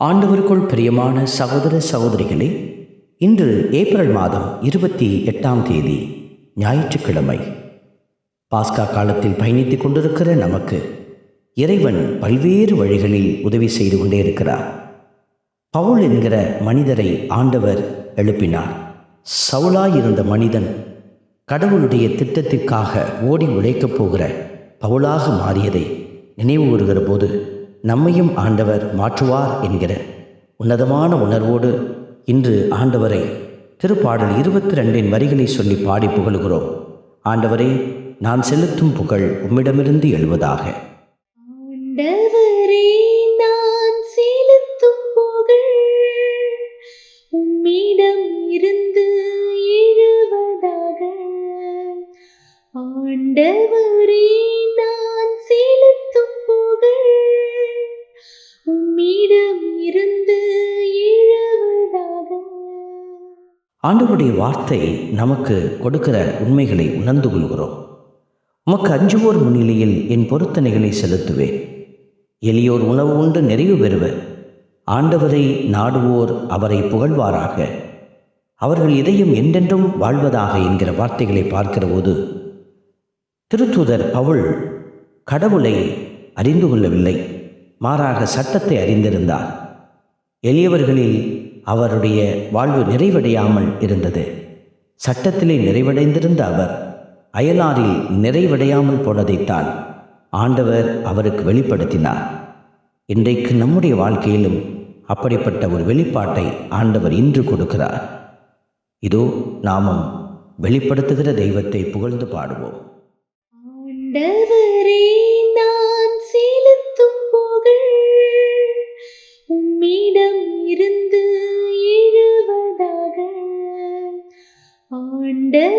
ஆண்டவருக்குள் பிரியமான சகோதர சகோதரிகளே இன்று ஏப்ரல் மாதம் இருபத்தி எட்டாம் தேதி ஞாயிற்றுக்கிழமை. பாஸ்கா காலத்தில் பயணித்துக் கொண்டிருக்கிற நமக்கு இறைவன் பல்வேறு வழிகளில் உதவி செய்து கொண்டே இருக்கிறார். பவுல் என்கிற மனிதரை ஆண்டவர் எழுப்பினார். சவுலாயிருந்த மனிதன் கடவுளுடைய திட்டத்திற்காக ஓடி உழைக்கப் போகிற பவுலாக மாறியதை நினைவு கூறுகிற போது நம்மையும் ஆண்டவர் மாற்றுவார் என்கிற உன்னதமான உணர்வோடு இன்று ஆண்டவரை திருப்பாடல் இருபத்தி ரெண்டின் வரிகளை சொல்லி பாடி புகழுகிறோம். ஆண்டவரே நான் செலுத்தும் புகழ் உம்மிடமிருந்து எழுவதாக. ஆண்டவரே நான் செலுத்தும் புகழ் உம்மிடம் இருந்து எழுவதாக. ஆண்டவரே ஆண்டவருடைய வார்த்தை நமக்கு கொடுக்கிற உண்மைகளை உணர்ந்து கொள்கிறோம். உமக்கு அஞ்சுவோர் முன்னிலையில் என் பொருத்தனைகளை செலுத்துவேன். எளியோர் உணவு உண்டு நிறைவு பெறுவர். ஆண்டவரை நாடுவோர் அவரை புகழ்வாராக. அவர்கள் இதயம் என்றென்றும் வாழ்வதாக என்கிற வார்த்தைகளை பார்க்கிற போது திருத்தூதர் பவுல் கடவுளை அறிந்து கொள்ளவில்லை. மாறாக சட்டத்தை அறிந்திருந்தார். எளியவர்களில் அவருடைய வாழ்வு நிறைவடையாமல் இருந்தது. சட்டத்திலே நிறைவடைந்திருந்த அவர் அயலாரில் நிறைவடையாமல் போனதைத்தான் ஆண்டவர் அவருக்கு வெளிப்படுத்தினார். இன்றைக்கு நம்முடைய வாழ்க்கையிலும் அப்படிப்பட்ட ஒரு வெளிப்பாட்டை ஆண்டவர் இன்று கொடுக்கிறார். இதோ நாமும் வெளிப்படுத்துகிற தெய்வத்தை புகழ்ந்து பாடுவோம். ஆண்டவர்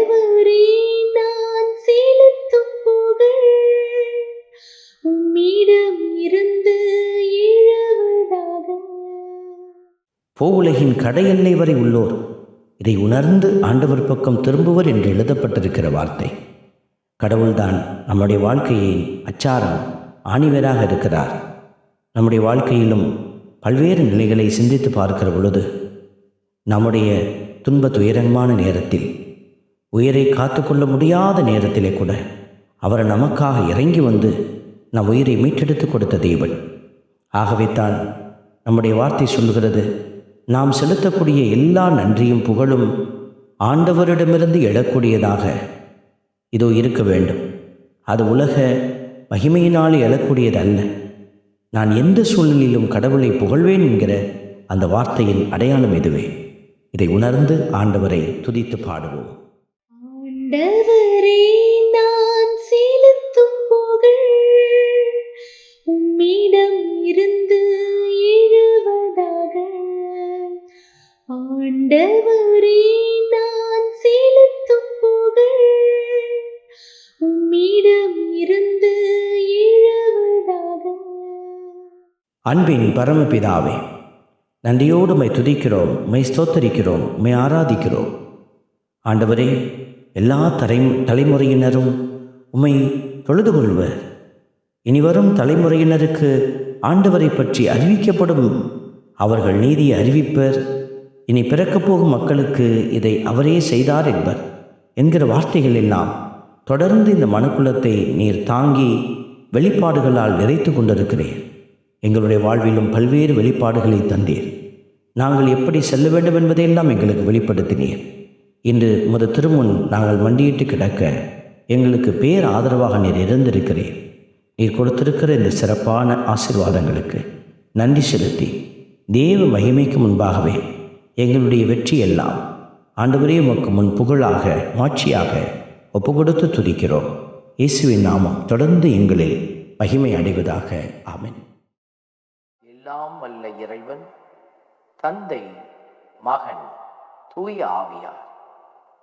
ஆண்டவரே நான் செலுத்தும் புகழ். உம்மிடம் இருந்து பூவுலகின் கடையெல்லை வரை உள்ளோர் இதை உணர்ந்து ஆண்டவர் பக்கம் திரும்புவர் என்று எழுதப்பட்டிருக்கிற வார்த்தை. கடவுள்தான் நம்முடைய வாழ்க்கையை அச்சாரம் ஆணிவராக இருக்கிறார். நம்முடைய வாழ்க்கையிலும் பல்வேறு நிலைகளை சிந்தித்து பார்க்கிற பொழுது நம்முடைய துன்ப துயரமான நேரத்தில் உயிரை காத்துக்கொள்ள முடியாத நேரத்திலே கூட அவர் நமக்காக இறங்கி வந்து நம் உயிரை மீட்டெடுத்து கொடுத்த தேவன். ஆகவே தான் நம்முடைய வார்த்தை சொல்லுகிறது நாம் செலுத்தக்கூடிய எல்லா நன்றியும் புகழும் ஆண்டவரிடமிருந்து எழக்கூடியதாக இதோ இருக்க வேண்டும். அது உலக மகிமையினால் எழக்கூடியது அல்ல நான் எந்த சூழ்நிலையிலும் கடவுளை புகழ்வேன் என்கிற அந்த வார்த்தையின் அடையாளம் இதுவே இதை உணர்ந்து ஆண்டவரை துதித்து பாடுவோம். ஆண்டவரே நான் செலுத்தும் புகழ் உம்மிடம் இருந்து எழுவதாக. ஆண்டவரே நான் செலுத்தும் புகழ் உம்மிடம் இருந்து எழுவதாக. அன்பின் பரமபிதாவே நன்றியோடு மை துதிக்கிறோம் மை ஸ்தோத்தரிக்கிறோம் மை ஆராதிக்கிறோம். ஆண்டவரே எல்லா தலை தலைமுறையினரும் உமை தொழுது கொள்வர் இனிவரும் தலைமுறையினருக்கு ஆண்டவரை பற்றி அறிவிக்கப்படும் அவர்கள் நீதியை அறிவிப்பர். இனி பிறக்கப் போகும் மக்களுக்கு இதை அவரே செய்தார் என்பர். என்கிற வார்த்தைகள் எல்லாம் தொடர்ந்து இந்த மனுக்குலத்தை நீர் தாங்கி வெளிப்பாடுகளால் நிறைத்து கொண்டிருக்கிறீர். எங்களுடைய வாழ்விலும் பல்வேறு வெளிப்பாடுகளை தந்தீர். நாங்கள் எப்படி செல்ல வேண்டும் என்பதையெல்லாம் எங்களுக்கு வெளிப்படுத்தினீர். இன்று உமது திருமுன் நாங்கள் மண்டியிட்டு கிடக்க எங்களுக்கு பேர் ஆதரவாக நீர் இருந்திருக்கிறீர். நீர் கொடுத்திருக்கிற இந்த சிறப்பான ஆசீர்வாதங்களுக்கு நன்றி செலுத்தி தேவ மகிமைக்கு முன்பாகவே எங்களுடைய வெற்றி எல்லாம் ஆண்டவரே உமக்கு முன் புகழாக மாட்சியாக ஒப்பு கொடுத்து துதிக்கிறோம். இயேசுவின் நாமம் தொடர்ந்து எங்களில் மகிமை அடைவதாக. ஆமென். எல்லாம் வல்ல இறைவன் தந்தை மகன் தூய ஆவியார்.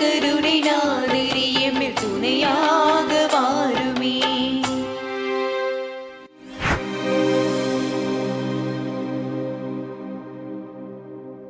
கருடினார் எம்மில் துணையா